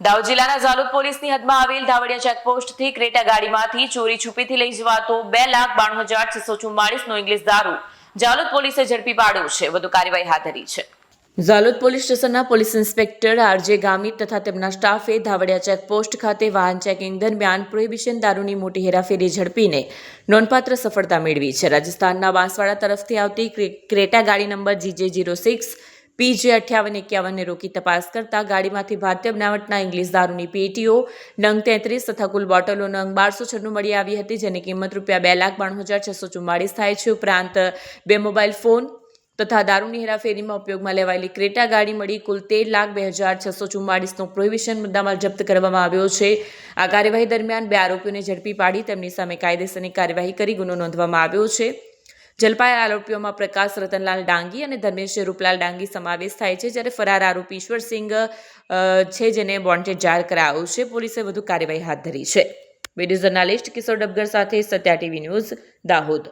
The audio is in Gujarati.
દાહોદ જિલ્લાના ઝાલોદ પોલીસની હદમાં આવેલ ધાવડિયા ચેકપોસ્ટથી ક્રેટા ગાડીમાંથી ચોરી છુપીથી લઈ જવાતો બે લાખ બાણું હજાર છસો ચુમ્માળીસનો ઇંગ્લિશ દારૂ ઝાલોદ પોલીસે ઝડપી પાડ્યો છે. વધુ કાર્યવાહી હાથ ધરી છે. ઝાલોદ પોલીસ સ્ટેશનના પોલીસ ઇન્સ્પેક્ટર આરજે ગામિત તથા તેમના સ્ટાફે ધાવડિયા ચેકપોસ્ટ ખાતે વાહન ચેકિંગ દરમિયાન પ્રોહિબિશન દારૂની મોટી હેરાફેરી ઝડપીને નોંધપાત્ર સફળતા મેળવી છે. રાજસ્થાનના બાંસવાડા તરફથી આવતી ક્રેટા ગાડી number GJ zero six PJ અઠ્યાવન એકાવનને રોકી તપાસ કરતા ગાડીમાંથી ભારતીય બનાવટના ઇંગ્લિશ દારૂની પેટીઓ, નંગ તેત્રીસ તથા કુલ બોટલો નંગ બારસો છન્નું મળી આવી હતી, જેની કિંમત રૂપિયા બે લાખ બાણું હજાર છસો ચુમ્માળીસ થાય છે. ઉપરાંત, બે મોબાઈલ ફોન તથા દારૂની હેરાફેરીમાં ઉપયોગમાં લેવાયેલી ક્રેટા ગાડી મળી કુલ તેર લાખ બે હજાર છસો ચુમ્માળીસનો પ્રોહિબિશન મુદ્દામાલ જપ્ત કરવામાં આવ્યો છે. આ કાર્યવાહી દરમિયાન બે આરોપીઓને ઝડપી પાડી તેમની સામે કાયદેસરની કાર્યવાહી કરી ગુનો નોંધવામાં આવ્યો છે. ઝડપાયેલ આરોપીઓમાં પ્રકાશ રતનલાલ ડાંગી અને ધર્મેશ રૂપલાલ ડાંગી સમાવેશ થાય છે, જ્યારે ફરાર આરોપી ઈશ્વરસિંહ છે જેને વોન્ટેડ જાહેર કરાયો છે. પોલીસે વધુ કાર્યવાહી હાથ ધરી છે. વીડિયો જર્નાલિસ્ટ કિશોર ડબગર સાથે સત્યા ટીવી ન્યૂઝ દાહોદ.